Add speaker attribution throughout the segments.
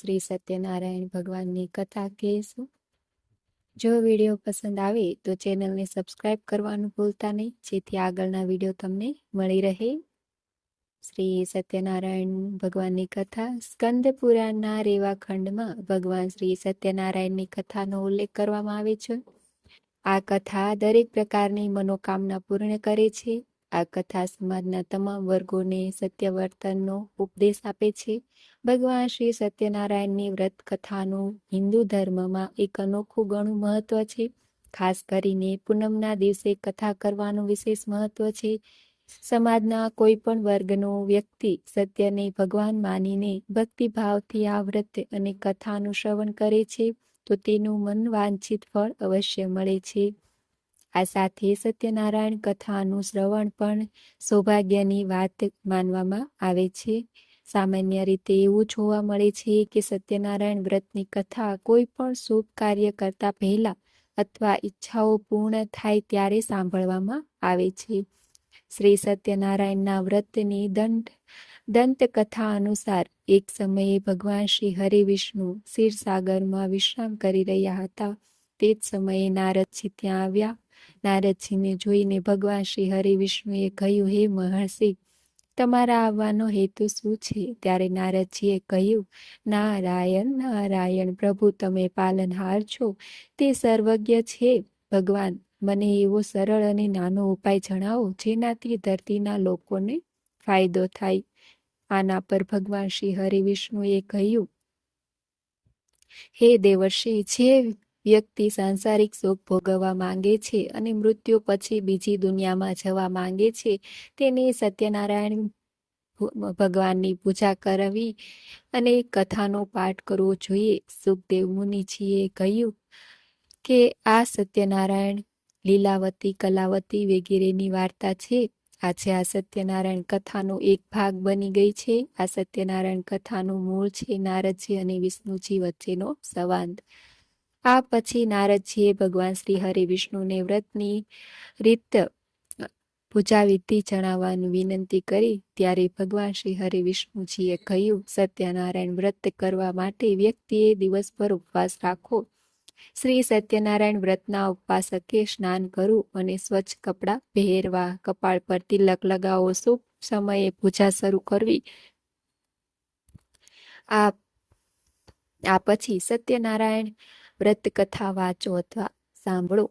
Speaker 1: શ્રી સત્યનારાયણ ભગવાનની કથા કહીશું. જો વીડિયો પસંદ આવે તો ચેનલને સબસ્ક્રાઇબ કરવાનું ભૂલતા નહીં. જેથી આગળના વીડિયો તમને મળી રહે. શ્રી સત્યનારાયણ ભગવાનની કથા સ્કંદ પુરાણના રેવા ખંડમાં ભગવાન શ્રી સત્યનારાયણની કથાનો ઉલ્લેખ કરવામાં આવે છે. આ કથા દરેક પ્રકારની મનોકામના પૂર્ણ કરે છે. આ કથા સમાજના તમામ વર્ગોને સત્ય વર્તનનો ઉપદેશ આપે છે. ભગવાન શ્રી સત્યનારાયણની વ્રત કથાનું હિન્દુ ધર્મમાં એક અનોખું ઘણું મહત્વ છે. ખાસ કરીને પૂનમના દિવસે કથા કરવાનું વિશેષ મહત્વ છે. સમાજના કોઈ પણ વર્ગનો વ્યક્તિ સત્યને ભગવાન માનીને ભક્તિભાવથી આ વ્રત અને કથાનું શ્રવણ કરે છે, તો તેનું મન વાંછિત ફળ અવશ્ય મળે છે. આ સાથે સત્યનારાયણ કથાનું શ્રવણ પણ સૌભાગ્યની વાત માનવામાં આવે છે. સામાન્ય રીતે એવું જોવા મળે છે કે સત્યનારાયણ વ્રતની કથા કોઈ પણ શુભ કાર્ય કરતા પહેલા અથવા ઈચ્છાઓ પૂર્ણ થાય ત્યારે સાંભળવામાં આવે છે. શ્રી સત્યનારાયણના વ્રતની દંડ, દંતકથા અનુસાર એક સમયે ભગવાન શ્રી હરિ વિષ્ણુ ક્ષીરસાગરમાં વિશ્રામ કરી રહ્યા હતા. તે જ સમયે નારદજી ત્યાં આવ્યા. નારદજીને જોઈને ભગવાન શ્રી હરિ વિષ્ણુએ કહ્યું, હે મહર્ષિ, તમારા આવવાનો હેતુ શું છે? ત્યારે નારદજીએ કહ્યું, નારાયણ નારાયણ પ્રભુ, તમે પાલનહાર છો. તે સર્વજ્ઞ છે. ભગવાન, મને એવો સરળ અને નાનો ઉપાય જણાવો જેનાથી ધરતીના લોકોને ફાયદો થાય. આના પર ભગવાન શ્રી હરિ વિષ્ણુએ કહ્યું, હે દેવર્ષિ, જે વ્યક્તિ સાંસારિક સુખ ભોગવવા માંગે છે અને મૃત્યુ પછી બીજી દુનિયામાં જવા માંગે છે, તેને સત્યનારાયણ ભગવાનની પૂજા કરવી અને કથાનો પાઠ કરવો જોઈએ. સુખદેવ મુનિજીએ કહ્યું કે, આ સત્યનારાયણ લીલાવતી, કલાવતી વગેરેની વાર્તા છે. આજે આ સત્યનારાયણ કથાનો એક ભાગ બની ગઈ છે. આ સત્યનારાયણ કથાનું મૂળ છે નારદજી અને વિષ્ણુજી વચ્ચેનો સંવાદ. આ પછી નારદજીએ ભગવાન શ્રી હરિ વિષ્ણુને વ્રતની રીત પૂજા વિધિ જણાવવાની વિનંતી કરી. ત્યારે ભગવાન શ્રી હરિ વિષ્ણુજીએ કહ્યું, સત્યનારાયણ વ્રત કરવા માટે વ્યક્તિએ દિવસભર ઉપવાસ રાખવો શ્રી સત્યનારાયણ વ્રતના ઉપવાસકે સ્નાન કરવું અને સ્વચ્છ કપડાં પહેરવા, કપાળ પર તિલક લગાવો, શુભ સમયે પૂજા શરૂ કરવી. આ આ પછી સત્યનારાયણ વ્રત કથા વાંચો અથવા સાંભળો.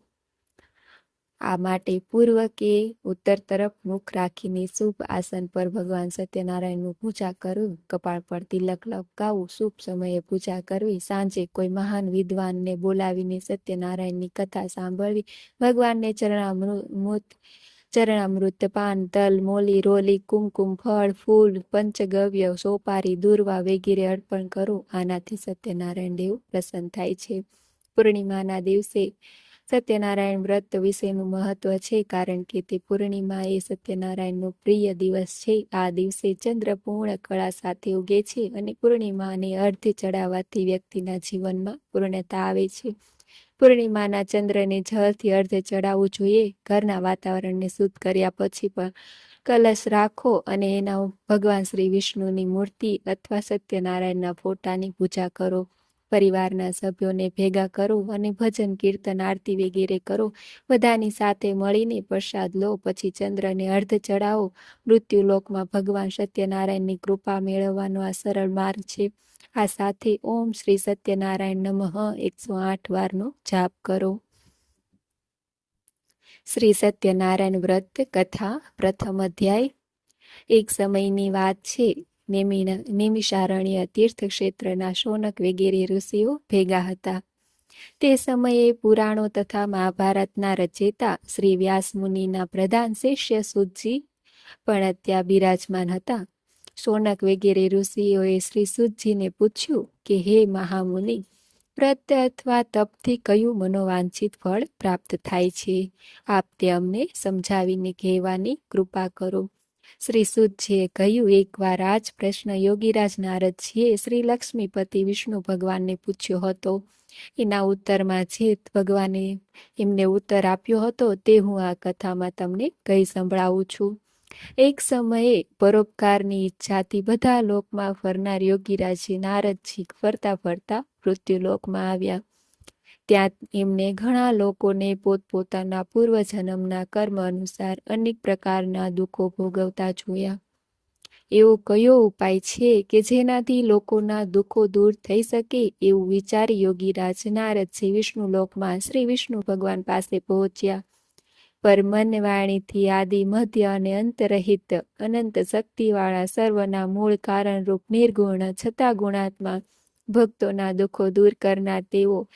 Speaker 1: આ માટે પૂર્વ કે ઉત્તર તરફ મુખ રાખીને શુભ આસન પર ભગવાન સત્યનારાયણનું પૂજા કરવું કપાળ પર તિલક લગાવવું શુભ સમયે પૂજા કરવી, સાંજે કોઈ મહાન વિદ્વાનને બોલાવીને સત્યનારાયણની કથા સાંભળવી, ભગવાનને ચરણામૃત ચરણામૃત પાન, તલ, મોલી, રોલી, કુમકુમ, ફળ, ફૂલ, પંચગવ્ય, સોપારી, દુર્વા વગેરે અર્પણ કરો. આનાથી સત્યનારાયણ દેવ પ્રસન્ન થાય છે. પૂર્ણિમાના દિવસે સત્યનારાયણ વ્રત વિશેનું મહત્વ છે, કારણ કે તે પૂર્ણિમા એ સત્યનારાયણનો પ્રિય દિવસ છે. આ દિવસે ચંદ્ર પૂર્ણ કળા સાથે ઉગે છે અને પૂર્ણિમાને અર્ધ ચડાવવાથી વ્યક્તિના જીવનમાં પૂર્ણતા આવે છે. પૂર્ણિમાના ચંદ્રને જળથી અર્ધ ચડાવવું જોઈએ. ઘરના વાતાવરણને શુદ્ધ કર્યા પછી પણ કલશ રાખો અને એના ભગવાન શ્રી વિષ્ણુની મૂર્તિ અથવા સત્યનારાયણના ફોટાની પૂજા કરો. પરિવારના સભ્યોને ભેગા કરો અને ભજન, કીર્તન, આરતી વગેરે કરો. બધાની સાથે મળીને પ્રસાદ લો, પછી ચંદ્રને અર્ધ ચડાવો મૃત્યુલોકમાં ભગવાન સત્યનારાયણની કૃપા મેળવવાનો આ સરળ માર્ગ છે. આ સાથે ઓમ શ્રી સત્યનારાયણ નમઃ એકસો આઠ વારનો જાપ કરો. શ્રી સત્યનારાયણ વ્રત, કથા, પ્રથમ અધ્યાય. એક સમયની વાત છે. નિમિષારણ્ય તીર્થક્ષેત્રના શોનક વગેરે ઋષિઓ ભેગા હતા. તે સમયે પુરાણો તથા મહાભારતના રચેતા શ્રી વ્યાસ મુનિના પ્રધાન શિષ્ય સુજી પણ ત્યાં બિરાજમાન હતા. શોનક વગેરે ઋષિઓએ શ્રી સુજીને પૂછ્યું કે, હે મહામુનિ વ્રત અથવા તપથી કયું મનોવાંછિત ફળ પ્રાપ્ત થાય છે? આપ તે અમને સમજાવીને કહેવાની કૃપા કરો. શ્રી સુદજીએ કહ્યું, એકવાર આ જ પ્રશ્ન યોગીરાજ નારદજીએ શ્રી લક્ષ્મીપતિ વિષ્ણુ ભગવાનને પૂછ્યો હતો. એના ઉત્તરમાં જે ભગવાને એમને ઉત્તર આપ્યો હતો તે હું આ કથામાં તમને કહી સંભળાવું છું. એક સમયે પરોપકારની ઈચ્છાથી બધા લોકમાં ફરનાર યોગીરાજી નારદજી ફરતા ફરતા મૃત્યુલોકમાં આવ્યા. ત્યાં એમને ઘણા લોકોને પોતપોતાના પૂર્વજન્મના કર્મ અનુસાર અનેક પ્રકારના દુઃખો ભોગવતા જોયા. એવો કયો ઉપાય છે કે જેનાથી લોકોના દુઃખો દૂર થઈ શકે એવું વિચારી યોગીરાજ શ્રી વિષ્ણુ લોકમાં શ્રી વિષ્ણુ ભગવાન પાસે પહોંચ્યા. પર મન વાણીથી આદિ, મધ્ય અને અંતરહિત અનંત શક્તિવાળા સર્વના મૂળ કારણરૂપ નિર્ગુણ છતાં ગુણાત્મા ભક્તોના દુઃખો દૂર કરનાર તેઓ,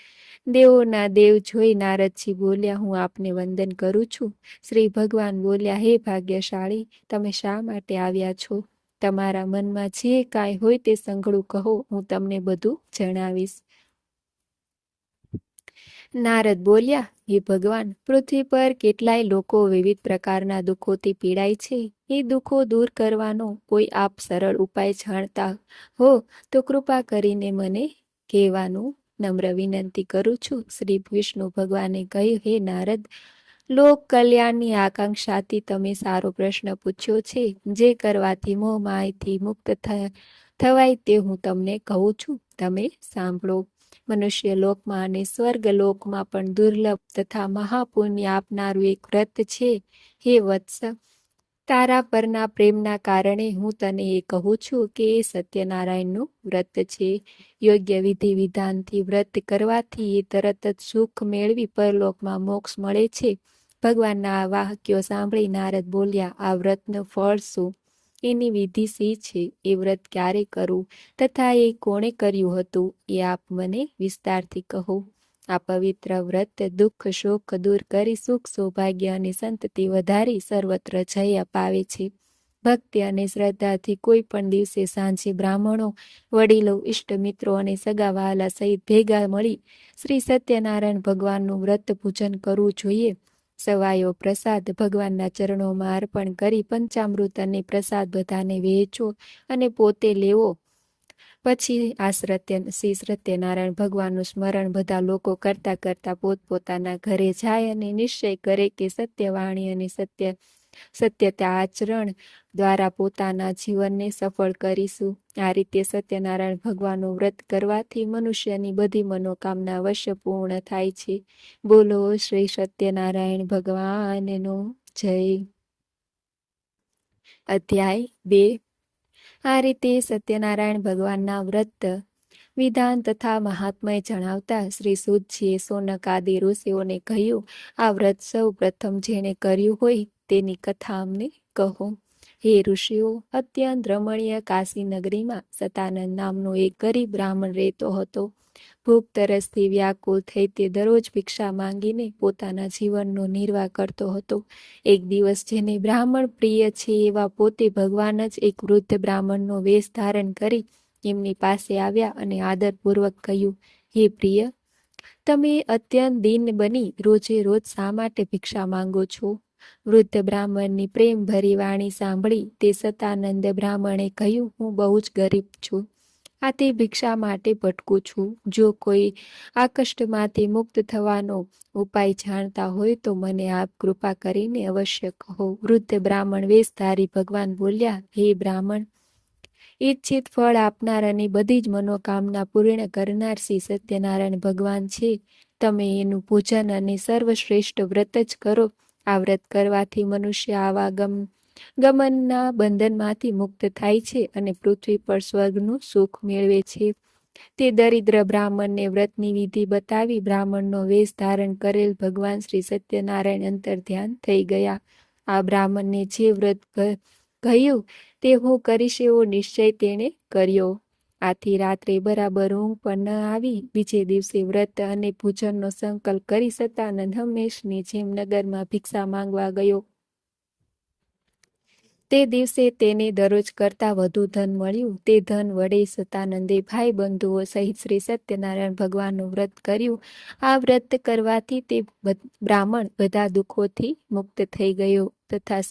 Speaker 1: દેવોના દેવ જોઈ નારદજી બોલ્યા, હું આપને વંદન કરું છું. શ્રી ભગવાન બોલ્યા, હે ભાગ્યશાળી, તમે શા માટે આવ્યા છો? તમારા મનમાં જે કાંઈ હોય તે સંઘળું કહો, હું તમને બધું જણાવીશ. નારદ બોલ્યા હે ભગવાન, પૃથ્વી પર કેટલાય લોકો વિવિધ પ્રકારના દુઃખોથી પીડાય છે. એ દુઃખો દૂર કરવાનો કોઈ આપ સરળ ઉપાય જાણતા હો તો કૃપા કરીને મને કહેવાનું નમ્ર વિનંતી કરું છું. શ્રી વિષ્ણુ ભગવાને કહ્યું, હે નારદ, લોક કલ્યાણની આકાંક્ષાથી તમે સારો પ્રશ્ન પૂછ્યો છે. જે કરવાથી મોહ માયથી મુક્ત થવાય તે હું તમને કહું છું. તમે સાંભળો મનુષ્ય લોકમાં અને સ્વર્ગ લોકમાં પણ દુર્લભ તથા મહાપુણ્ય આપનારું એક વ્રત છે. હે વત્સ, તારા પરના પ્રેમના કારણે હું તને એ કહું છું કે એ સત્યનારાયણનું વ્રત છે. યોગ્ય વિધિ વિધાનથી વ્રત કરવાથી એ તરત જ સુખ મેળવી પરલોકમાં મોક્ષ મળે છે. ભગવાનના આ વાહક્યો સાંભળી નારદ બોલ્યા, આ વ્રતનું ફળ શું? એની વિધિ સી છે? એ વ્રત ક્યારે કરવું તથા એ કોણે કર્યું હતું? એ આપ મને વિસ્તારથી કહો. આ પવિત્ર વ્રત દુઃખ, શોક દૂર કરી સુખ, સૌભાગ્ય અને સંતતિ વધારી સર્વત્ર જય અપાવે છે. ભક્તિ અને શ્રદ્ધાથી કોઈ પણ દિવસે સાંજે બ્રાહ્મણો, વડીલો ઇષ્ટ મિત્રો અને સગા વહાલા સહિત ભેગા મળી શ્રી સત્યનારાયણ ભગવાનનું વ્રત પૂજન કરવું જોઈએ. સવાયો પ્રસાદ ભગવાનના ચરણોમાં અર્પણ કરી પંચામૃત અને પ્રસાદ બધાને વહેંચો અને પોતે લેવો. પછી આ સત્ય શ્રી સત્યનારાયણ ભગવાનનું સ્મરણ બધા લોકો કરતા કરતા પોતપોતાના ઘરે જાય અને નિશ્ચય કરે કે સત્યવાણી અને સત્ય સત્યતા આચરણ દ્વારા પોતાના જીવનને સફળ કરીશું. આ રીતે સત્યનારાયણ ભગવાનનું વ્રત કરવાથી મનુષ્યની બધી મનોકામના અવશ્ય પૂર્ણ થાય છે. બોલો શ્રી સત્યનારાયણ ભગવાનનો જય. અધ્યાય બે. આ રીતે સત્યનારાયણ ભગવાનના વ્રત વિધાન તથા મહાત્મય જણાવતા શ્રી સુદજીએ સોનક આદિ ઋષિઓને કહ્યું, આ વ્રત સૌ પ્રથમ જેણે કર્યું હોય તેની કથા અમને કહો. હે ઋષિઓ, અત્યંત રમણીય કાશી નગરીમાં સતાનંદ નામનો એક ગરીબ બ્રાહ્મણ રહેતો હતો. ભૂખ તરસથી વ્યાકુળ થઈ તે દરરોજ ભિક્ષા માંગીને પોતાના જીવનનો નિર્વાહ કરતો હતો. એક દિવસ જેને બ્રાહ્મણ પ્રિય છે એવા પોતે ભગવાન જ એક વૃદ્ધ બ્રાહ્મણનો વેશ ધારણ કરી એમની પાસે આવ્યા અને આદરપૂર્વક કહ્યું, હે પ્રિય, તમે અત્યંત દિન બની રોજે રોજ શા માટે ભિક્ષા માંગો છો? વૃદ્ધ બ્રાહ્મણની પ્રેમ ભરી વાણી સાંભળી તે સતાનંદ બ્રાહ્મણે કહ્યું, હું બહુ જ ગરીબ છું. આ તે ભિક્ષા માટે ભટકું છું. જો કોઈ આ કષ્ટમાંથી મુક્ત થવાનો ઉપાય જાણતા હોય તો મને આપ કૃપા કરીને અવશ્ય કહો. વૃદ્ધ બ્રાહ્મણ વેશધારી ભગવાન બોલ્યા, હે બ્રાહ્મણ, ઈચ્છિત ફળ આપનાર અને બધી જ મનોકામના પૂર્ણ કરનાર શ્રી સત્યનારાયણ ભગવાન છે. તમે એનું પૂજન અને સર્વશ્રેષ્ઠ વ્રત જ કરો. આ વ્રત કરવાથી મનુષ્ય આવા ગમ, ગમનના બંધનમાંથી મુક્ત થાય છે અને પૃથ્વી પર સ્વર્ગનું સુખ મેળવે છે. તે દરિદ્ર બ્રાહ્મણને વ્રતની વિધિ બતાવી બ્રાહ્મણનો વેશ ધારણ કરેલ ભગવાન શ્રી સત્યનારાયણ અંતર ધ્યાન થઈ ગયા. આ બ્રાહ્મણને જે વ્રત કહ્યું તે હું કરીશ એવો નિશ્ચય તેણે કર્યો. આથી રાત્રે બરાબર ઊંઘ પણ ન આવી. બીજે દિવસે વ્રત અને પૂજનનો સંકલ્પ કરી સતાનંદ હંમેશની જેમ નગરમાં ભિક્ષા માંગવા ગયો. તે દિવસે તેને દરરોજ કરતાં વધુ ધન મળ્યું. તે ધન વડે સતાનંદે ભાઈ બંધુઓ સહિત શ્રી સત્યનારાયણ ભગવાનનું વ્રત કર્યું. આ વ્રત કરવાથી તે બ્રાહ્મણ બધા દુઃખોથી મુક્ત થઈ ગયો તથા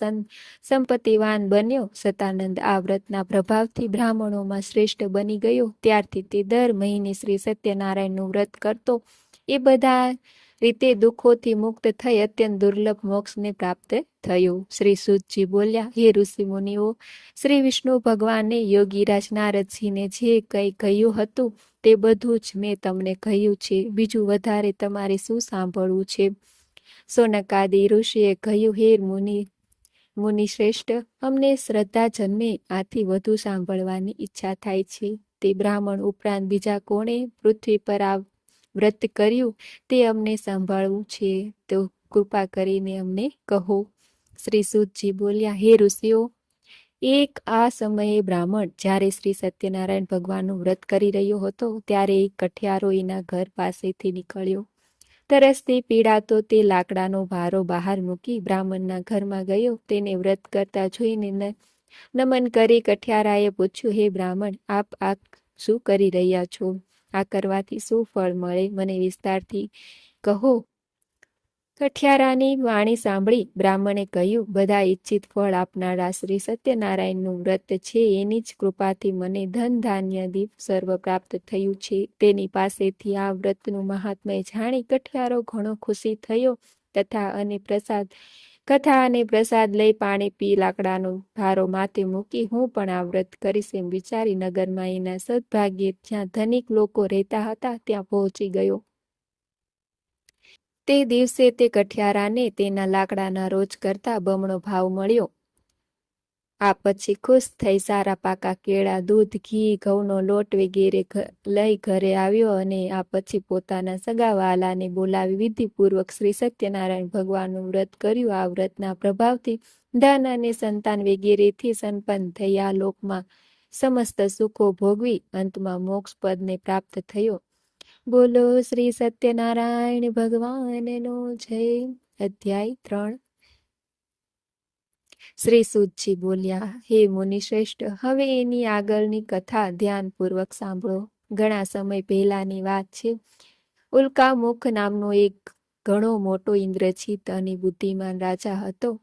Speaker 1: સંપત્તિવાન બન્યો. સતાનંદ આ વ્રતના પ્રભાવથી બ્રાહ્મણોમાં શ્રેષ્ઠ બની ગયો. ત્યારથી તે દર મહિને શ્રી સત્યનારાયણનું વ્રત કરતો. એ બધા રીતે દુઃખોથી મુક્ત થઈ અત્યંત દુર્લભ મોક્ષને પ્રાપ્ત થયું. શ્રી સુતજી બોલ્યા, હે ઋષિ મુનિઓ, શ્રી વિષ્ણુ ભગવાને યોગીરાજ નારદજીને જે કંઈ કહ્યું હતું તે બધું જ મેં તમને કહ્યું છે. બીજું વધારે તમારે શું સાંભળવું છે? સોનકાદી ઋષિએ કહ્યું, હે મુનિ મુનિ શ્રેષ્ઠ, અમને શ્રદ્ધા જન્મે આથી વધુ સાંભળવાની ઈચ્છા થાય છે. તે બ્રાહ્મણ ઉપરાંત બીજા કોણે પૃથ્વી પર આ વ્રત કર્યું, તે અમને સાંભળવું છે. તો કૃપા કરીને અમને કહો. શ્રી સુદજી બોલ્યા, હે ઋષિઓ, એક આ સમયે બ્રાહ્મણ જ્યારે શ્રી સત્યનારાયણ ભગવાનનું વ્રત કરી રહ્યો હતો, ત્યારે એક કઠિયારો એના ઘર પાસેથી નીકળ્યો. તરસથી પીડાતો તે લાકડાનો ભારો બહાર મૂકી બ્રાહ્મણના ઘરમાં ગયો. તેને વ્રત કરતા જોઈને નમન કરી કઠિયારાએ પૂછ્યું, હે બ્રાહ્મણ, આપ આ શું કરી રહ્યા છો? આ કરવાથી શું ફળ મળે? મને વિસ્તારથી કહો. કઠિયારાની વાણી સાંભળી બ્રાહ્મણે કહ્યું, બધા ઈચ્છિત ફળ આપનારા શ્રી સત્યનારાયણનું વ્રત છે. એની જ કૃપાથી મને ધન ધાન્ય દીપ સર્વ પ્રાપ્ત થયું છે. તેની પાસેથી આ વ્રતનું મહાત્મય જાણી કઠિયારો ઘણો ખુશી થયો તથા અને પ્રસાદ કથા અને પ્રસાદ લઈ પાણી પી લાકડાનો ભારો માથે મૂકી હું પણ આ વ્રત કરીશ એમ વિચારી નગરમાં એના સદભાગ્યે જ્યાં ધનિક લોકો રહેતા હતા ત્યાં પહોંચી ગયો. તે દિવસે તે કઠિયારાને તેના લાકડાના રોજ કરતા બમણો ભાવ મળ્યો. આ પછી ખુશ થઈ સારા પાકા કેળા, દૂધ, ઘી, ઘઉંનો લોટ વગેરે લઈ ઘરે આવ્યો અને આ પછી પોતાના સગાવાલાને બોલાવી વિધિપૂર્વક શ્રી સત્યનારાયણ ભગવાનનું વ્રત કર્યું. આ વ્રતના પ્રભાવથી ધન અને સંતાન વગેરેથી સંપન્ન આ લોકમાં સમસ્ત સુખો ભોગવી અંતમાં મોક્ષ પદને પ્રાપ્ત થયો. બોલો શ્રી સત્યનારાયણ ભગવાનનો જય. અધ્યાય ત્રણ. શ્રી સુદજી બોલ્યા, હે મુનિ શ્રેષ્ઠ હવે એની આગળની કથા ધ્યાનપૂર્વક સાંભળો. ઘણા સમય પહેલાની વાત છે. ઉલ્કામુખ નામનો એક ઘણો મોટો ઇન્દ્રજીત અને બુદ્ધિમાન રાજા હતો.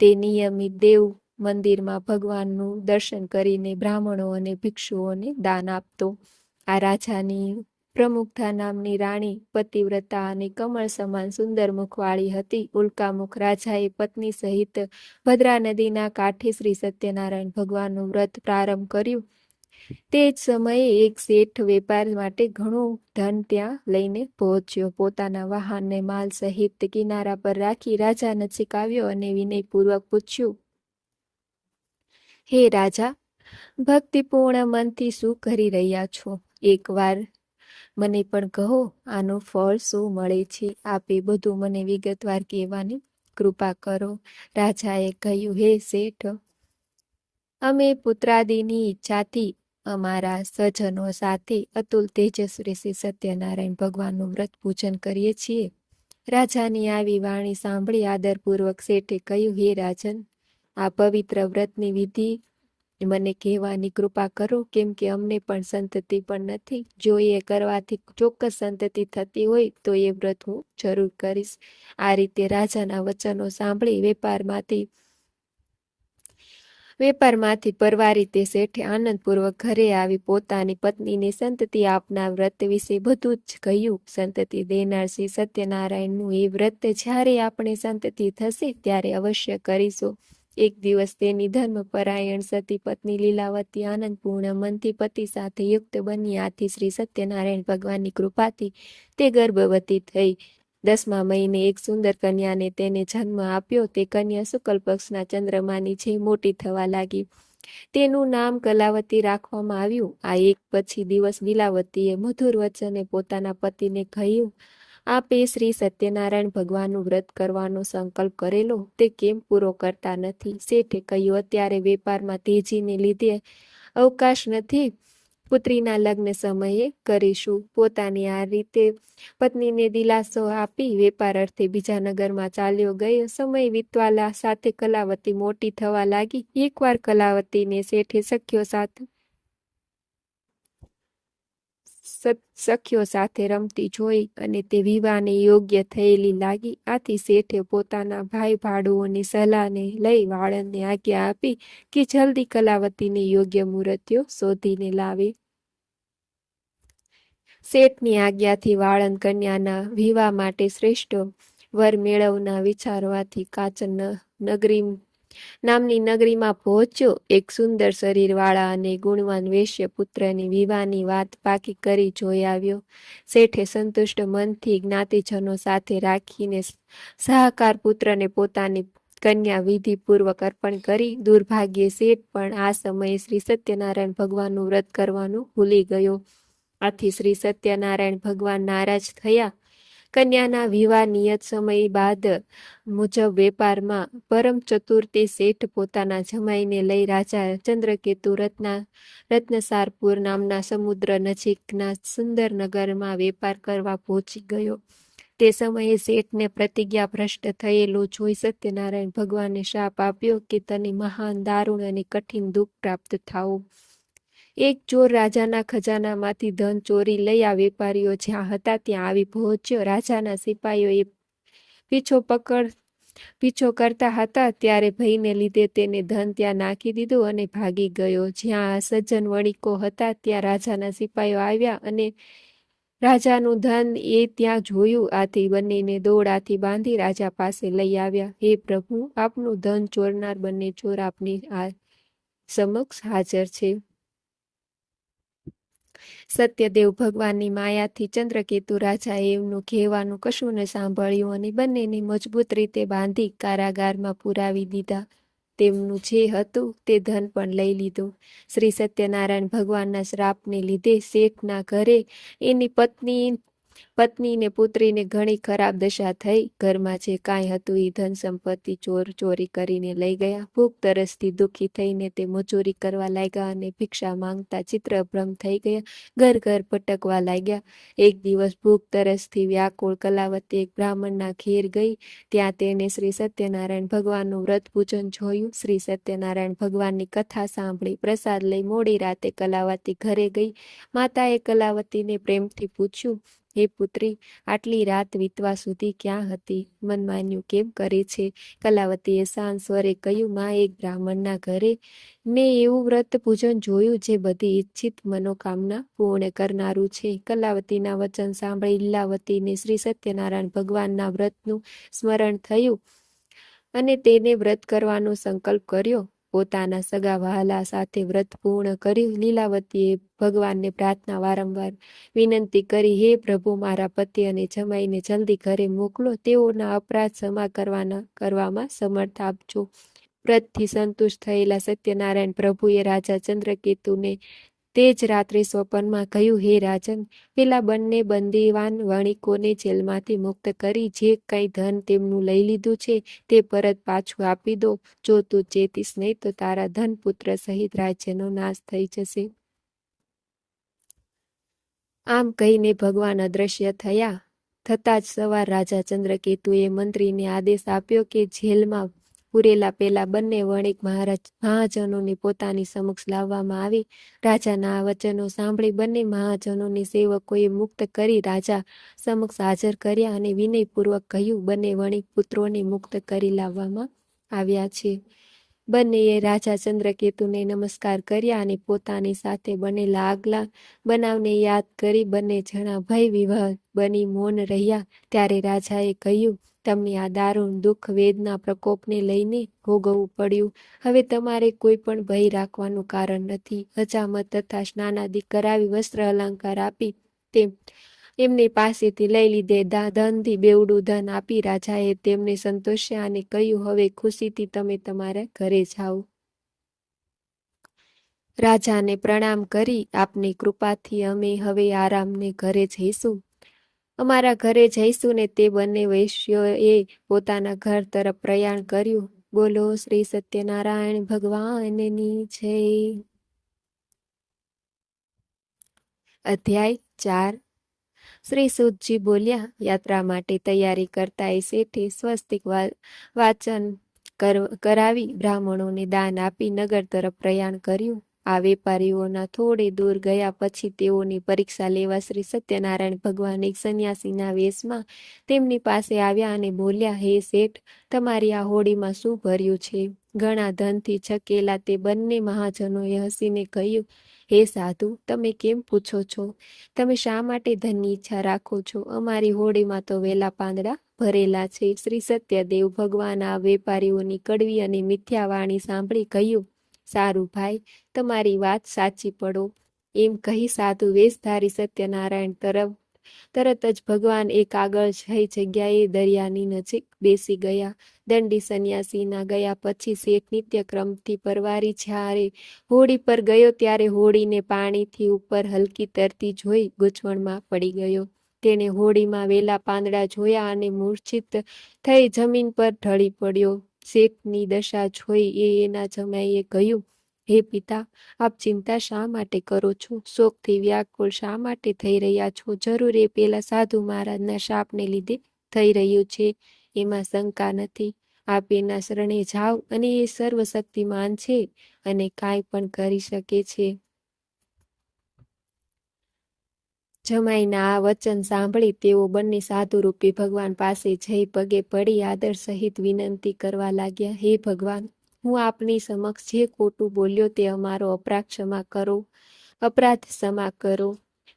Speaker 1: તે નિયમિત દેવ મંદિરમાં ભગવાનનું દર્શન કરીને બ્રાહ્મણો અને ભિક્ષુઓને દાન આપતો. આ રાજાની પ્રમુખતા નામની રાણી, પતિવ્રતા અને કમળ સમાન સુંદર મુખવાળી હતી. ઉલ્કામુખ રાજાએ પત્ની સહિત ભદ્રા નદીના કાંઠે શ્રી સત્યનારાયણ ભગવાનનું વ્રત પ્રારંભ કર્યું. તે જ સમયે એક શેઠ વેપાર માટે ઘણું ધન ત્યાં લઈને પહોંચ્યો. પોતાના વાહનને માલ સહિત કિનારા પર રાખી રાજા નજીક આવ્યો અને વિનયપૂર્વક પૂછ્યું, હે રાજા, ભક્તિપૂર્ણ મનથી શું કરી રહ્યા છો? એકવાર મને પણ કહો, આનું ફળ શું મળે છે? આપે બધું મને વિગતવાર કહેવાની કૃપા કરો. રાજાએ કહ્યું, હે શેઠ, અમે પુત્રાદિની ઈચ્છાથી અમારા સજ્જનો સાથે અતુલ તેજસ્વી શ્રી સત્યનારાયણ ભગવાનનું વ્રત પૂજન કરીએ છીએ. રાજાની આવી વાણી સાંભળી આદરપૂર્વક શેઠે કહ્યું, હે રાજન, આ પવિત્ર વ્રતની વિધિ મને કહેવાની કૃપા કરો, કેમ કે અમને પણ સંતતિ પણ નથી. જો એ કરવાથી, ચોક્કસ સંતતિ થતી હોય, તો એ વ્રત હું જરૂર કરીશ. આ રીતે રાજાના વચનો સાંભળી વેપારમાંથી વેપારમાંથી પરવારી તે શેઠે આનંદપૂર્વક ઘરે આવી પોતાની પત્નીને સંતતિ આપનાર વ્રત વિશે બધું જ કહ્યું. સંતતિ દેનાર શ્રી સત્યનારાયણનું એ વ્રત જ્યારે આપણે સંતતિ થશે, ત્યારે અવશ્ય કરીશું. એક દિવસ તેની ધર્મપરાયણ સતી પત્ની લીલાવતી આનંદપૂર્ણ મનથી પતિ સાથે યુક્ત બની. આથી શ્રી સત્યનારાયણ ભગવાનની કૃપાથી તે ગર્ભવતી થઈ. દસમા મહિને એક સુંદર કન્યાને તેને જન્મ આપ્યો. તે કન્યા શુકલ પક્ષના ચંદ્રમાની જે મોટી થવા લાગી. તેનું નામ કલાવતી રાખવામાં આવ્યું. આ એક પછી દિવસ લીલાવતીએ મધુર વચને પોતાના પતિને કહ્યું આપે શ્રી સત્યનારાયણ ભગવાનનું વ્રત કરવાનો સંકલ્પ કરેલો? તે કેમ પૂરો કરતા નથી? શેઠે કહ્યું, અત્યારે વેપારમાં તેજીને લીધે અવકાશ નથી. પુત્રીના લગ્ન સમયે કરીશું. પોતાની આ રીતે પત્નીને દિલાસો આપી વેપાર અર્થે બીજા નગરમાં ચાલ્યો ગયો. સમય વીતવાલા સાથે કલાવતી મોટી થવા લાગી. એકવાર કલાવતીને શેઠે સખ્યો સાથે સખ્યો સાથે રમતી જોઈ અને તે વિવાહને યોગ્ય થયેલી લાગી. આથી શેઠે પોતાના ભાઈ ભાડુઓની સલાહને લઈ વાળંદને આજ્ઞા આપી કે જલ્દી કલાવતીને યોગ્ય મૂર્તિઓ શોધીને લાવે. શેઠની આજ્ઞાથી વાળંદ કન્યાના વિવાહ માટે શ્રેષ્ઠ વર મેળવના વિચારવાથી કાચન નગરી નામની નગરીમાં પહોંચ્યો, એક સુંદર શરીરવાળા અને ગુણવાન વેશ્ય પુત્રની વિવાહની વાત પાકી કરી જોઈ આવ્યો. શેઠે સંતુષ્ટ મનથી જ્ઞાતિજનો સાથે રાખીને સહકાર પુત્રને પોતાની કન્યા વિધિપૂર્વક અર્પણ કરી, દુર્ભાગ્યે શેઠ પણ આ સમયે શ્રી સત્યનારાયણ ભગવાનનું વ્રત કરવાનું ભૂલી ગયો. આથી શ્રી સત્યનારાયણ ભગવાન નારાજ થયા. કન્યાના વિવાહ નિયત સમય બાદ મુજબ વેપારમાં પરમ ચતુર્થી શેઠ પોતાના જમાઈને લઈ રાજા ચંદ્રકેતુ રત્ના રત્નસારપુર નામના સમુદ્ર નજીકના સુંદર નગરમાં વેપાર કરવા પહોંચી ગયો. તે સમયે શેઠને પ્રતિજ્ઞા ભ્રષ્ટ થયેલું જોઈ સત્યનારાયણ ભગવાને શાપ આપ્યો કે તને મહાન દારૂણ અને કઠિન દુઃખ પ્રાપ્ત થાવું એક ચોર રાજાના ખજાનામાંથી ધન ચોરી લઈ આ વેપારીઓ જ્યાં હતા ત્યાં આવી પહોંચ્યો. રાજાના સિપાહીઓએ પીછો પકડ, પીછો કરતા હતા ત્યારે ભયને લીધે તેને ધન ત્યાં નાખી દીધું અને ભાગી ગયો. જ્યાં સજ્જન વણિકો હતા ત્યાં રાજાના સિપાહીઓ આવ્યા અને રાજાનું ધન એ ત્યાં જોયું. આથી બંનેને દોડાથી બાંધી રાજા પાસે લઈ આવ્યા. હે પ્રભુ, આપનું ધન ચોરનાર બંને ચોર આપની આ સમક્ષ હાજર છે. સત્યદેવ ભગવાનની માયાથી ચંદ્રકેતુ રાજાએ એમનું કહેવાનું કશું ન સાંભળ્યું અને બંનેને મજબૂત રીતે બાંધી કારાગારમાં પુરાવી દીધા. તેમનું જે હતું તે ધન પણ લઈ લીધું. શ્રી સત્યનારાયણ ભગવાનના શ્રાપને લીધે શેઠના ઘરે એની પત્ની પત્ની ને પુત્રીને ઘણી ખરાબ દશા થઈ. ઘરમાં જે કાંઈ હતું એ ધન સંપત્તિ ચોર ચોરી કરીને લઈ ગયા. ભૂખ તરસથી દુઃખી થઈને તે મજૂરી કરવા લાગ્યા અને ભિક્ષા માંગતા ચિત્રભ્રમ થઈ ગયા. ઘર ઘર ભટકવા લાગ્યા. એક દિવસ ભૂખ તરસથી વ્યાકુળ કલાવતી એક બ્રાહ્મણના ઘેર ગઈ. ત્યાં તેને શ્રી સત્યનારાયણ ભગવાનનું વ્રત પૂજન જોયું. શ્રી સત્યનારાયણ ભગવાનની કથા સાંભળી પ્રસાદ લઈ મોડી રાતે કલાવતી ઘરે ગઈ. માતાએ કલાવતીને પ્રેમથી પૂછ્યું હે પુત્રી, આટલી રાત વીતવા સુધી ક્યાં હતી? મનમાન્યું કેમ કરે છે? કલાવતીએ શાંત સ્વરે કહ્યું, માં, એક બ્રાહ્મણના ઘરે મેં એવું વ્રત પૂજન જોયું જે બધી ઈચ્છિત મનોકામના પૂર્ણ કરનારું છે. કલાવતીના વચન સાંભળી લીલાવતીને શ્રી સત્યનારાયણ ભગવાનના વ્રતનું સ્મરણ થયું અને તેને વ્રત કરવાનો સંકલ્પ કર્યો. પોતાના સગા વહાલા સાથે વ્રત પૂર્ણ કરી લીલાવતીએ ભગવાનને પ્રાર્થના વારંવાર વિનંતી કરી, હે પ્રભુ, મારા પતિ અને જમાઈને જલ્દી ઘરે મોકલો, તેઓના અપરાધ ક્ષમા કરવાના, કરવામાં સમર્થ આપજો. વ્રતથી સંતુષ્ટ થયેલા સત્યનારાયણ પ્રભુએ રાજા ચંદ્રકેતુને તે જ રાત્રે સ્વપનમાં કહ્યું, હે રાજન, પેલા બંને બંદીવાન વણિકોને જેલમાંથી મુક્ત કરી જે કંઈ ધન તેમનું લઈ લીધું છે તે પરત પાછું આપી દો. જો તું ચેતીશ નહીં તો તારા ધન પુત્ર સહિત રાજ્યનો નાશ થઈ જશે. આમ કહીને ભગવાન અદ્રશ્ય થયા. થતાં જ સવાર રાજા ચંદ્રકેતુએ મંત્રીને આદેશ આપ્યો કે જેલમાં પૂરેલા પેલા બંને વણિક મહારાજ મહાજનોને પોતાની સમક્ષ લાવવામાં આવી. રાજાના આ વચનો સાંભળી બંને મહાજનોની સેવકોએ મુક્ત કરી રાજા સમક્ષ હાજર કર્યા અને વિનયપૂર્વક કહ્યું, બંને વણિક પુત્રોને મુક્ત કરી લાવવામાં આવ્યા છે. બંનેએ રાજા ચંદ્રકેતુને નમસ્કાર કર્યા અને પોતાની સાથે બનેલા આગલા બનાવને યાદ કરી બંને જણા ભય વિવાહ બની મૌન રહ્યા. ત્યારે રાજાએ કહ્યું તમને આ દારૂણ દુઃખ વેદના પ્રકોપને લઈને ભોગવવું પડ્યું. હવે તમારે કોઈ પણ ભય રાખવાનું કારણ નથી. હજામત તથા સ્નાનાદિ કરાવી વસ્ત્ર અલંકાર આપી તેમ એમની પાસેથી લઈ લીધે. ધનથી બેવડું ધન આપી રાજાએ તેમને સંતોષ્યા અને કહ્યું, હવે ખુશીથી તમે તમારા ઘરે જાઓ. રાજાને પ્રણામ કરી, આપની કૃપાથી અમે હવે આરામને ઘરે જઈશું. અમારા ઘરે જઈશું ને તે બંને વૈશ્યોએ પોતાના ઘર તરફ પ્રયાણ કર્યું. બોલો, શ્રી સત્યનારાયણ ભગવાનની જય. અધ્યાય ચાર. શ્રી સુદજી બોલ્યા, યાત્રા માટે તૈયારી કરતા એ શેઠે સ્વસ્તિક વાચન કરાવી, બ્રાહ્મણોને દાન આપી નગર તરફ પ્રયાણ કર્યું. આ વેપારીઓના થોડે દૂર ગયા પછી તેઓની પરીક્ષા લેવા શ્રી સત્યનારાયણ ભગવાન એક સંન્યાસીના વેશમાં તેમની પાસે આવ્યા અને બોલ્યા, હે શેઠ, તમારી આ હોડીમાં શું ભર્યું છે? ઘણા ધનથી છકેલા તે બંને મહાજનોએ હસીને કહ્યું, હે સાધુ, તમે કેમ પૂછો છો? તમે શા માટે ધનની ઈચ્છા રાખો છો? અમારી હોડીમાં તો વેલા પાંદડા ભરેલા છે. શ્રી સત્યદેવ ભગવાન આ વેપારીઓની કડવી અને મિથ્યા વાણી સાંભળી કહ્યું સારું ભાઈ, તમારી વાત સાચી પડો. એમ કહી સાધુ વેશધારી સત્યનારાયણ તરફ, તરત જ ભગવાન એ કાગળ જઈ જગ્યાએ દરિયાની નજીક બેસી ગયા. દંડી સંન્યાસીના ગયા પછી શેઠ નિત્યક્રમથી પરવારી જ્યારે હોડી પર ગયો ત્યારે હોડીને પાણીથી ઉપર હલકી તરતી જોઈ ગૂંચવણમાં પડી ગયો. તેણે હોડીમાં વેલા પાંદડા જોયા અને મૂર્છિત થઈ જમીન પર ઢળી પડ્યો. શેઠની દશા જોઈ એ એના જમાઈએ કહ્યું, હે પિતા, આપ ચિંતા શા માટે કરો છો? શોકથી વ્યાકુળ શા માટે થઈ રહ્યા છો? જરૂર એ પેલા સાધુ મહારાજના શાપને લીધે થઈ રહ્યું છે. એમાં શંકા નથી. આપ એના શરણે જાઓ અને એ સર્વશક્તિમાન છે અને કાંઈ પણ કરી શકે છે. જમાઈના આ વચન સાંભળી તેઓ બંને સાધુરૂપી ભગવાન પાસે જઈ પગે પડી આદર સહિત વિનંતી કરવા લાગ્યા, હે ભગવાન, હું આપની સમક્ષ જે ખોટું બોલ્યો તે અમારો અપરાધ ક્ષમા કરો, અપરાધ ક્ષમા કરો.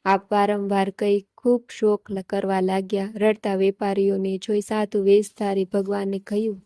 Speaker 1: આપ વારંવાર કઈ ખૂબ શોક કરવા લાગ્યા. રડતા વેપારીઓને જોઈ સાધુ વેશધારી ભગવાનને કહ્યું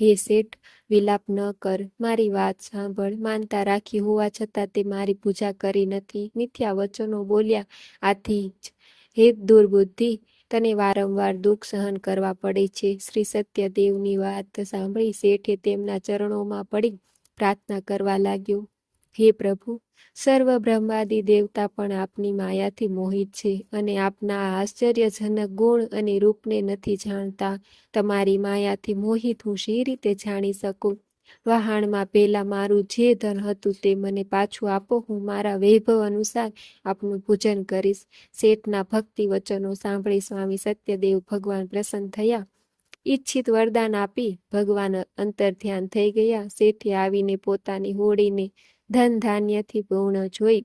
Speaker 1: હે શેઠ, વિલાપ ન કર. મારી વાત સાંભળ. માનતા રાખી હોવા છતાં તે મારી પૂજા કરી નથી. મિથ્યા વચનો બોલ્યા, આથી જ. હે દુર્બુદ્ધિ, તને વારંવાર દુઃખ સહન કરવા પડે છે. શ્રી સત્યદેવની વાત સાંભળી શેઠે તેમના ચરણોમાં પડી પ્રાર્થના કરવા લાગ્યો. હે પ્રભુ સર્વ બ્રહ્માદિ દેવતા પણ આપની માયાથી મોહિત છે અને આપના આશ્ચર્યજનક ગુણ અને રૂપને નથી જાણતા. તમારી માયાથી મોહિત હું શી રીતે જાણી શકું? વહાણમાં પહેલા મારું જે ધન હતું તે મને પાછું આપો, હું મારા વૈભવ અનુસાર આપનું પૂજન કરીશ. શેઠના ભક્તિ વચનો સાંભળી સ્વામી સત્યદેવ ભગવાન પ્રસન્ન થયા. ઈચ્છિત વરદાન આપી ભગવાન અંતર ધ્યાન થઈ ગયા. શેઠે આવીને પોતાની હોડીને ધન ધાન્યથી પૂર્ણ જોઈ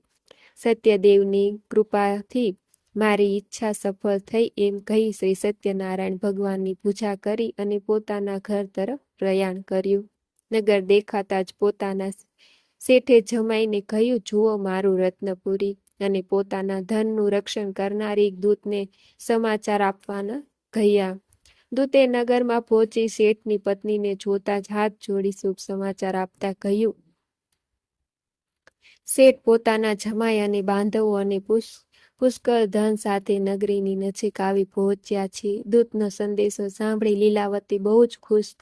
Speaker 1: સત્યદેવની કૃપાથી મારી ઈચ્છા સફળ થઈ એમ કહી શ્રી સત્યનારાયણ ભગવાનની પૂજા કરી અને પોતાના ઘર તરફ પ્રયાણ કર્યું. નગર દેખાતા જ પોતાના શેઠે જમાઈને કહ્યું, જુઓ મારું રત્નપુરી. અને પોતાના ધનનું રક્ષણ કરનારી દૂતને સમાચાર આપવાના ગયા. દૂતે નગરમાં પહોંચી શેઠની પત્નીને જોતા જ હાથ જોડી શુભ સમાચાર આપતા કહ્યું શેઠ પોતાના જમાઈ અને બાંધવો અને પુષ્કળ ધન સાથે નગરીની નજીક આવી પહોંચ્યા છે દૂતનો સંદેશો સાંભળી લીલાવતી બહુ જ ખુશ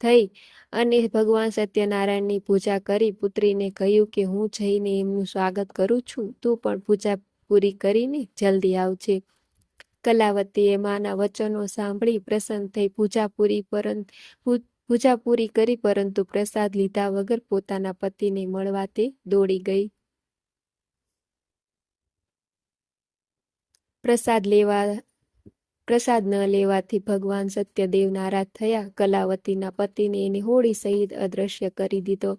Speaker 1: થઈ અને ભગવાન સત્યનારાયણની પૂજા કરી પુત્રીને કહ્યું કે હું જઈને એમનું સ્વાગત કરું છું. તું પણ પૂજા પૂરી કરીને જલ્દી આવજે. કલાવતીએ માના વચનો સાંભળી પ્રસન્ન થઈ. પૂજા પૂરી પરંતુ પૂજા પૂરી કરી પરંતુ પ્રસાદ લીધા વગર પોતાના પતિને મળવા તે દોડી ગઈ. પ્રસાદ લેવા, પ્રસાદ ન લેવાથી ભગવાન સત્યદેવ નારાજ થયા. કલાવતીના પતિને એની હોળી સહિત અદ્રશ્ય કરી દીધો.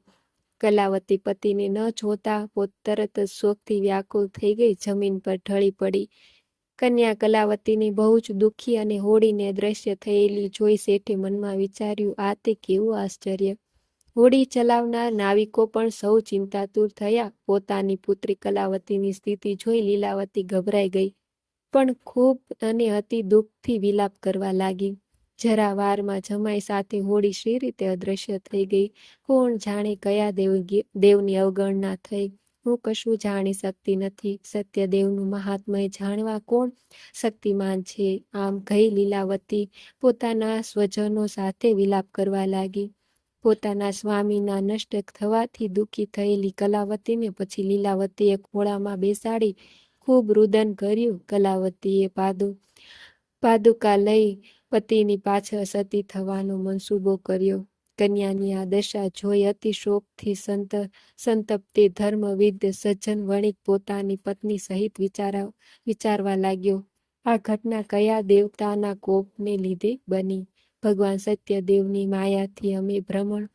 Speaker 1: કલાવતી પતિને ન જોતા પોત તરત જ શોકથી વ્યાકુળ થઈ ગઈ. જમીન પર ઢળી પડી. કન્યા કલાવતીની બહુ જ દુઃખી અને હોડીને દ્રશ્ય થયેલી જોઈ શેઠે મનમાં વિચાર્યું, આ તે કેવું આશ્ચર્ય! હોડી ચલાવનાર નાવિકો પણ સૌ ચિંતાતુર થયા. પોતાની પુત્રી કલાવતીની સ્થિતિ જોઈ લીલાવતી ગભરાઈ ગઈ, પણ ખૂબ અને અતિ દુઃખથી વિલાપ કરવા લાગી. જરા વારમાં જમાઈ સાથે હોડી શી રીતે અદ્રશ્ય થઈ ગઈ. કોણ જાણે કયા દેવ દેવની અવગણના થઈ હું કશું જાણી શકતી નથી. સત્યદેવનું મહાત્મય જાણવા કોણ શક્તિમાન છે? આમ ગઈ લીલાવતી પોતાના સ્વજનો સાથે વિલાપ કરવા લાગી. પોતાના સ્વામીના નષ્ટ થવાથી દુઃખી થયેલી કલાવતીને પછી લીલાવતીએ ખોળામાં બેસાડી ખૂબ રુદન કર્યું. કલાવતીએ પાદુ, પાદુકા લઈ પતિની પાછળ સતી થવાનો મનસૂબો કર્યો. કન્યાની આ દશા જોઈ અતિ શોકથી સંત ધર્મ ધર્મવિદ સજ્જન વણિક પોતાની પત્ની સહિત વિચારા, વિચારવા લાગ્યો, આ ઘટના કયા દેવતાના કોપને લીધે બની? ભગવાન સત્યદેવની માયાથી અમે ભ્રમણ,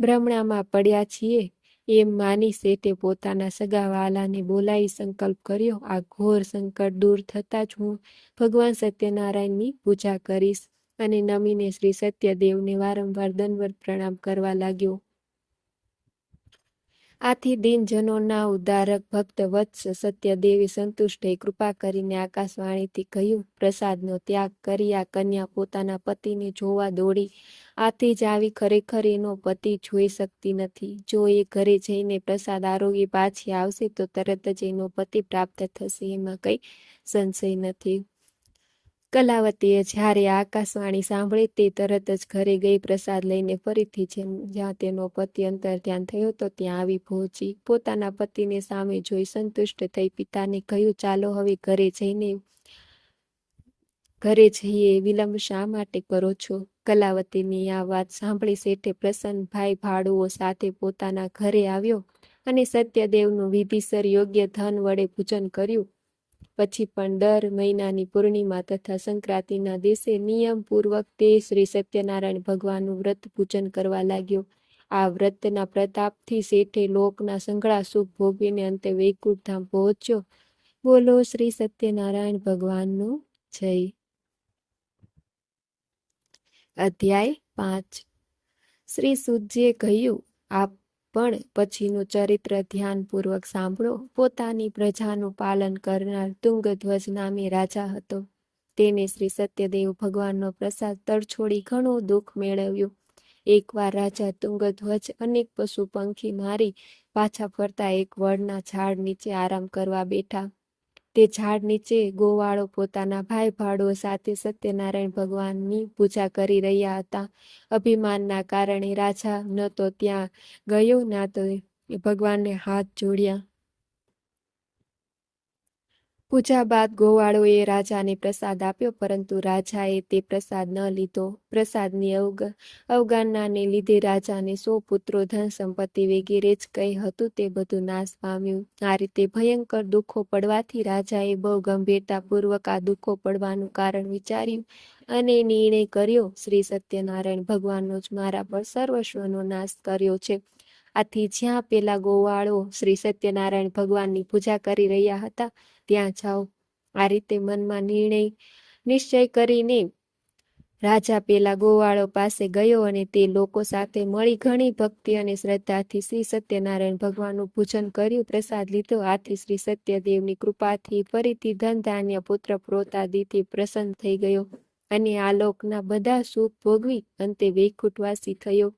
Speaker 1: ભ્રમણામાં પડ્યા છીએ. એમ માની શેઠે પોતાના સગા વાલાને બોલાવી સંકલ્પ કર્યો. આ ઘોર સંકટ દૂર થતાં જ હું ભગવાન સત્યનારાયણની પૂજા કરીશ. અને નમીને શ્રી સત્યદેવને વારંવાર દનવર પ્રણામ કરવા લાગ્યો. આથી દિનજનોના ઉદ્ધારક ભક્ત વત્સ સત્યદેવી સંતુષ્ટ કૃપા કરીને આકાશવાણીથી કહ્યું, પ્રસાદનો ત્યાગ કરી આ કન્યા પોતાના પતિને જોવા દોડી. આથી જ આવી ખરેખર એનો પતિ જોઈ શકતી નથી. જો એ ઘરે જઈને પ્રસાદ આરોગી પાછી આવશે, તો તરત જ એનો પતિ પ્રાપ્ત થશે. એમાં કંઈ સંશય નથી. કલાવતીએ જ્યારે આકાશવાણી સાંભળી તે તરત જ ઘરે ગઈ પ્રસાદ લઈને ફરીથી જેમ જ્યાં તેનો પતિ અંતર ધ્યાન થયો તો ત્યાં આવી પહોંચી. પોતાના પતિને સામે જોઈ સંતુષ્ટ થઈ પિતાને કહ્યું, ચાલો હવે ઘરે જઈને, ઘરે જઈએ. વિલંબ શા માટે કરો છો? કલાવતીની આ વાત સાંભળી શેઠે પ્રસન્ન ભાઈ ભાડુઓ સાથે પોતાના ઘરે આવ્યો અને સત્યદેવનું વિધિસર યોગ્ય ધન વડે પૂજન કર્યું. પછી પણ દર મહિનાની પૂર્ણિમા તથા સંક્રાંતિના દિવસે નિયમપૂર્વક તે શ્રી સત્યનારાયણ ભગવાનનું વ્રત પૂજન કરવા લાગ્યો. આ વ્રતના પ્રતાપથી શેઠે લોકના સંઘળા સુખ ભોગવીને અંતે વૈકુંઠ ધામ પહોંચ્યો. બોલો શ્રી સત્યનારાયણ ભગવાનનું જય. અધ્યાય પાંચ. શ્રી સુજીએ કહ્યું, આપ પણ પછીનું ચરિત્ર ધ્યાનપૂર્વક સાંભળો. પોતાની પ્રજાનું પાલન કરનાર તુંગધ્વજ નામે રાજા હતો. તેને શ્રી સત્યદેવ ભગવાનનો પ્રસાદ તરછોડી ઘણું દુઃખ મેળવ્યું. એકવાર રાજા તુંગધ્વજ અનેક પશુ પંખી મારી પાછા ફરતા એક વડના ઝાડ નીચે આરામ કરવા બેઠા. તે ઝાડ નીચે ગોવાળો પોતાના ભાઈ ભાડુઓ સાથે સત્યનારાયણ ભગવાનની પૂજા કરી રહ્યા હતા. અભિમાનના કારણે રાજા ન તો ત્યાં ગયો, ના તો ભગવાનને હાથ જોડ્યા. પૂજા બાદ ગોવાળોએ રાજાને પ્રસાદ આપ્યો, પરંતુ રાજાએ તે પ્રસાદ ન લીધો. પ્રસાદની અવગ અવગણનાને લીધે રાજાને સો પુત્રો, ધન સંપત્તિ વગેરે જ કંઈ હતું તે બધું નાશ પામ્યું. આ રીતે ભયંકર દુઃખો પડવાથી રાજાએ બહુ ગંભીરતાપૂર્વક આ દુઃખો પડવાનું કારણ વિચાર્યું અને નિર્ણય કર્યો. શ્રી સત્યનારાયણ ભગવાનનો જ મારા પર સર્વસ્વનો નાશ કર્યો છે. આથી જ્યાં પેલા ગોવાળો શ્રી સત્યનારાયણ ભગવાનની પૂજા કરી રહ્યા હતા ત્યાં જાઓ. આ રીતે મનમાં નિર્ણય, નિશ્ચય કરીને રાજા પેલા ગોવાળો પાસે ગયો અને તે લોકો સાથે મળી ઘણી ભક્તિ અને શ્રદ્ધાથી શ્રી સત્યનારાયણ ભગવાનનું પૂજન કર્યું, પ્રસાદ લીધો. આથી શ્રી સત્યદેવની કૃપાથી ફરીથી ધન ધાન્ય પુત્ર પ્રોતાદિથી પ્રસન્ન થઈ ગયો અને આલોકના બધા સુખ ભોગવી અંતે વૈકુંઠવાસી થયો.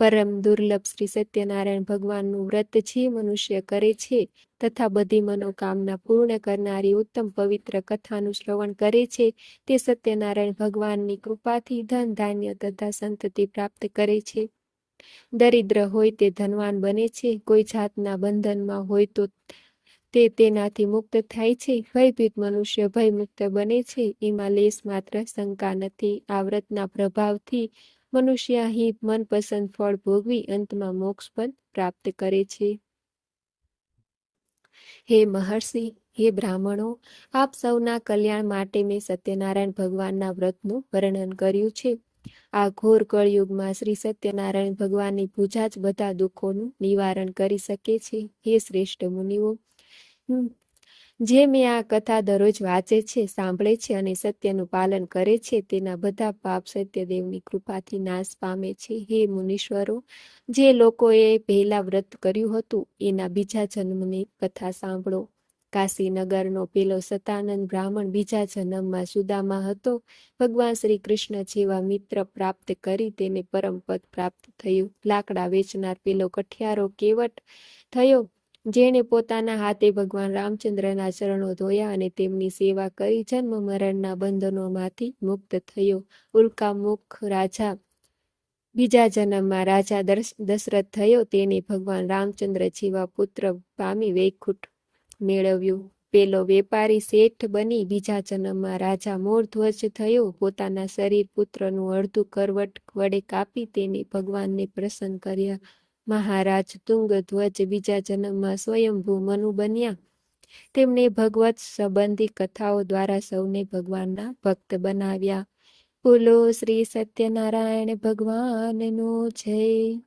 Speaker 1: પરમ દુર્લભ શ્રી સત્યનારાયણ ભગવાનનું વ્રત જે મનુષ્ય કરે છે તથા બધી મનોકામના પૂર્ણ કરનારી ઉત્તમ પવિત્ર કથાનું શ્રવણ કરે છે, તે સત્યનારાયણ ભગવાનની કૃપાથી ધન, ધાન્ય તથા સંતતિ પ્રાપ્ત કરે છે. દરિદ્ર હોય તે ધનવાન બને છે, કોઈ જાતના બંધનમાં હોય તો તે તેનાથી મુક્ત થાય છે, ભયભીત મનુષ્ય ભયમુક્ત બને છે, એમાં લેશ માત્ર શંકા નથી, આ વ્રતના પ્રભાવથી મનુષ્ય અહીં મનપસંદ ફળ ભોગવી અંતમાં મોક્ષ પણ પ્રાપ્ત કરે છે. હે મહર્ષિ, હે બ્રાહ્મણો, આપ સૌના કલ્યાણ માટે મેં સત્યનારાયણ ભગવાનના વ્રતનું વર્ણન કર્યું છે. આ ઘોર કળયુગમાં શ્રી સત્યનારાયણ ભગવાનની પૂજા જ બધા દુઃખોનું નિવારણ કરી શકે છે. હે શ્રેષ્ઠ મુનિઓ જે મેં આ કથા દરરોજ વાંચે છે, સાંભળે છે અને સત્યનું પાલન કરે છે, તેના બધા પાપ સત્યદેવની કૃપાથી નાશ પામે છે. હે મુનીશ્વરો, જે લોકોએ પહેલા વ્રત કર્યું હતું, એના બીજા જન્મની કથા સાંભળો. કાશીનગરનો પેલો સતાનંદ બ્રાહ્મણ બીજા જન્મમાં સુદામા હતો. ભગવાન શ્રી કૃષ્ણ જેવા મિત્ર પ્રાપ્ત કરી તેને પરમ પદ પ્રાપ્ત થયું. લાકડા વેચનાર પેલો કઠિયારો કેવટ થયો. જેણે પોતાના હાથે ભગવાન રામચંદ્રના ચરણો ધોયા અને તેમની સેવા કરી, જન્મ મરણના બંધનોમાંથી મુક્ત થયો. ઉલ્કામુખ રાજા બીજા જન્મમાં રાજા દશરથ થયો. તેને ભગવાન રામચંદ્ર જેવા પુત્ર પામી વૈકુંઠ મેળવ્યું. પેલો વેપારી શેઠ બની, બીજા જન્મમાં રાજા મોરધ્વજ થયો. પોતાના શરીર પુત્રનું અડધું કરવટ વડે કાપી, તેને ભગવાનને પ્રસન્ન કર્યા. મહારાજ તુંગધ્વજ બીજા જન્મમાં સ્વયંભૂ મનુ બન્યા. તેમણે ભગવત સંબંધી કથાઓ દ્વારા સૌને ભગવાનના ભક્ત બનાવ્યા. બોલો શ્રી સત્યનારાયણ ભગવાનનો જય.